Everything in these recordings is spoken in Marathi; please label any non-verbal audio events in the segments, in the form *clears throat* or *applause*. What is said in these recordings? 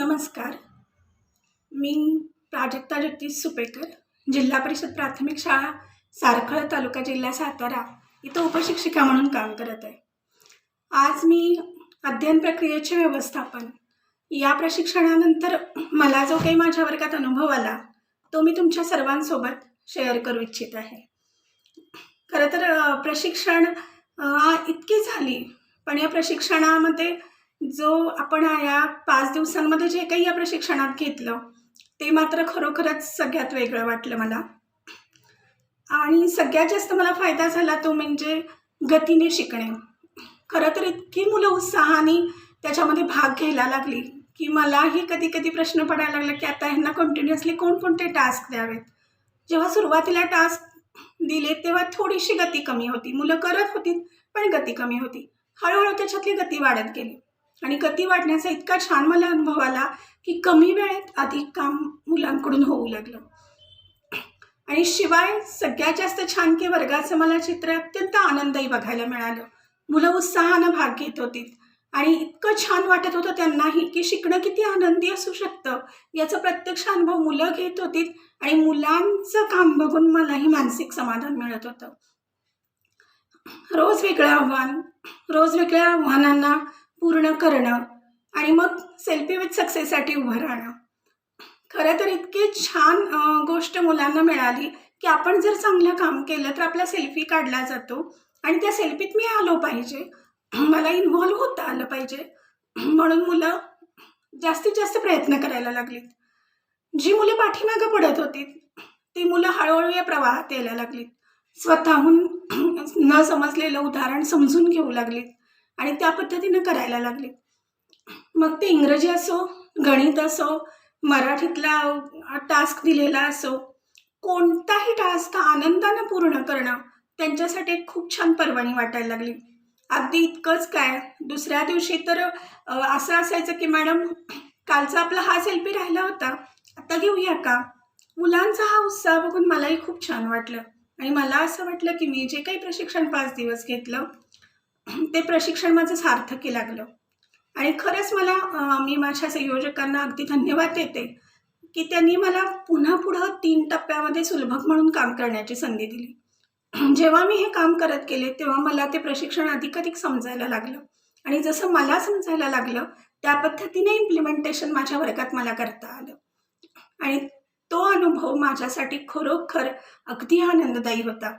नमस्कार. मी प्राजक्ता जगदीश सुपेकर जिल्हा परिषद प्राथमिक शाळा सारखळ तालुका जिल्हा सातारा इथं उपशिक्षिका म्हणून काम करत आहे. आज मी अध्ययन प्रक्रियेचे व्यवस्थापन या प्रशिक्षणानंतर मला जो काही माझ्या वर्गात अनुभव आला तो मी तुमच्या सर्वांसोबत शेअर करू इच्छित आहे. खरं तर प्रशिक्षण इतकी झाली पण या प्रशिक्षणामध्ये जो आपण या पाच दिवसांमध्ये जे काही या प्रशिक्षणात घेतलं ते मात्र खरोखरच सगळ्यात वेगळं वाटलं मला. आणि सगळ्यात जास्त मला फायदा झाला तो म्हणजे गतीने शिकणे. खरं तर इतकी मुलं उत्साहाने त्याच्यामध्ये भाग घ्यायला लागली की मलाही कधी कधी प्रश्न पडायला लागला की आता ह्यांना कंटिन्युअसली कोणकोणते टास्क द्यावेत? जेव्हा सुरुवातीला टास्क दिले तेव्हा थोडीशी गती कमी होती. मुलं करत होती पण गती कमी होती. हळूहळू त्याच्यातली गती वाढत गेली. आणि गती वाढण्याचा इतका छान मला अनुभव आला की कमी वेळेत अधिक काम मुलांकडून होऊ लागलं. आणि शिवाय सगळ्यात जास्त छान की वर्गाचं मला चित्र अत्यंत आनंदही बघायला मिळालं. मुलं उत्साहानं भाग घेत होती आणि इतकं छान वाटत होतं त्यांनाही की शिकणं किती आनंदी असू शकतं याचा प्रत्यक्ष अनुभव मुलं घेत होती आणि मुलांचं काम बघून मलाही मानसिक समाधान मिळत होतं. रोज वेगळं आव्हान रोज वेगळ्या आव्हानांना पूर्ण करणं आणि मग सेल्फी विथ सक्सेससाठी उभं राहणं. खरं तर इतकी छान गोष्ट मुलांना मिळाली की आपण जर चांगलं काम केलं तर आपला सेल्फी काढला जातो आणि त्या सेल्फीत मी आलो पाहिजे. मला इन्व्हॉल्व होता आलं पाहिजे. म्हणून मुलं जास्तीत जास्त प्रयत्न करायला लागलीत. जी मुलं पाठीमागं पडत होती ती मुलं हळूहळू या प्रवाहात यायला लागलीत. स्वतःहून न समजलेलं उदाहरण समजून घेऊ लागलीत. आणि त्या पद्धतीनं करायला लागले. मग ते इंग्रजी असो गणित असो मराठीतला टास्क दिलेला असो कोणताही टास्क आनंदानं पूर्ण करणं त्यांच्यासाठी एक खूप छान पर्वानी वाटायला लागली. अगदी इतकंच काय दुसऱ्या दिवशी तर असं असायचं की मॅडम कालचा आपला हा सेल्फी राहिला होता आता घेऊया का? मुलांचा हा उत्साह बघून मलाही खूप छान वाटलं. आणि मला असं वाटलं की मी जे काही प्रशिक्षण पाच दिवस घेतलं ते प्रशिक्षण माझं सार्थकी लागलं. आणि खरंच मला मी माझ्या संयोजकांना अगदी धन्यवाद देते की त्यांनी मला पुन्हा पुढं तीन टप्प्यामध्ये सुलभक म्हणून काम करण्याची संधी दिली. *clears throat* जेव्हा मी हे काम करत गेले तेव्हा मला ते प्रशिक्षण अधिकाधिक समजायला लागलं. आणि जसं मला समजायला लागलं त्या पद्धतीने इम्प्लिमेंटेशन माझ्या वर्गात मला करता आलं. आणि तो अनुभव माझ्यासाठी खरोखर अगदी आनंददायी होता.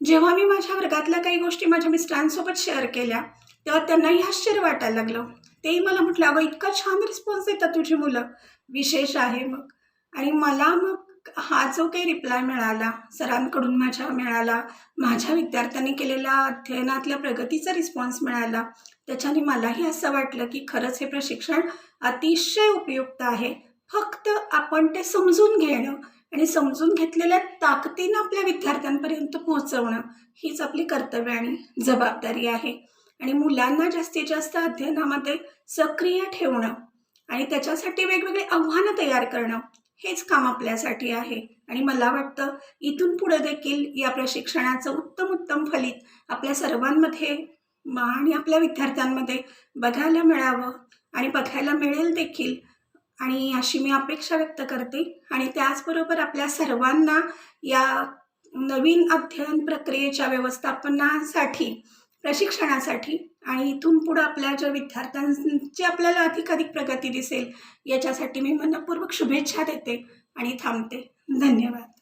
जेव्हा मी माझ्या वर्गातल्या काही गोष्टी माझ्या मिस्टरांसोबत शेअर केल्या तेव्हा त्यांनाही आश्चर्य वाटायला लागलं. तेही मला म्हटलं अगं इतका छान रिस्पॉन्स देतात तुझी मुलं. विशेष आहे मग. आणि मला मग हा जो काही रिप्लाय मिळाला सरांकडून माझ्या मिळाला माझ्या विद्यार्थ्यांनी केलेल्या अध्ययनातल्या प्रगतीचा रिस्पॉन्स मिळाला त्याच्याने मलाही असं वाटलं की खरंच हे प्रशिक्षण अतिशय उपयुक्त आहे. फक्त आपण ते समजून घेणं आणि समजून घेतलेल्या ताकदीनं आपल्या विद्यार्थ्यांपर्यंत पोहोचवणं हीच आपली कर्तव्य आणि जबाबदारी आहे. आणि मुलांना जास्तीत जास्त अध्ययनामध्ये सक्रिय ठेवणं आणि त्याच्यासाठी वेगवेगळे आव्हानं तयार करणं हेच काम आपल्यासाठी आहे. आणि मला वाटतं इथून पुढे देखील या प्रशिक्षणाचं उत्तम उत्तम फलित आपल्या सर्वांमध्ये आणि आपल्या विद्यार्थ्यांमध्ये बघायला मिळावं आणि बघायला मिळेल देखील आणि अशी मी अपेक्षा व्यक्त करते. आणि त्याचबरोबर आपल्या सर्वांना या नवीन अध्ययन प्रक्रियेच्या व्यवस्थापनासाठी प्रशिक्षणासाठी आणि इथून पुढं आपल्या ज्या विद्यार्थ्यांची आपल्याला अधिकाधिक प्रगती दिसेल याच्यासाठी मी मनपूर्वक शुभेच्छा देते आणि थांबते. धन्यवाद.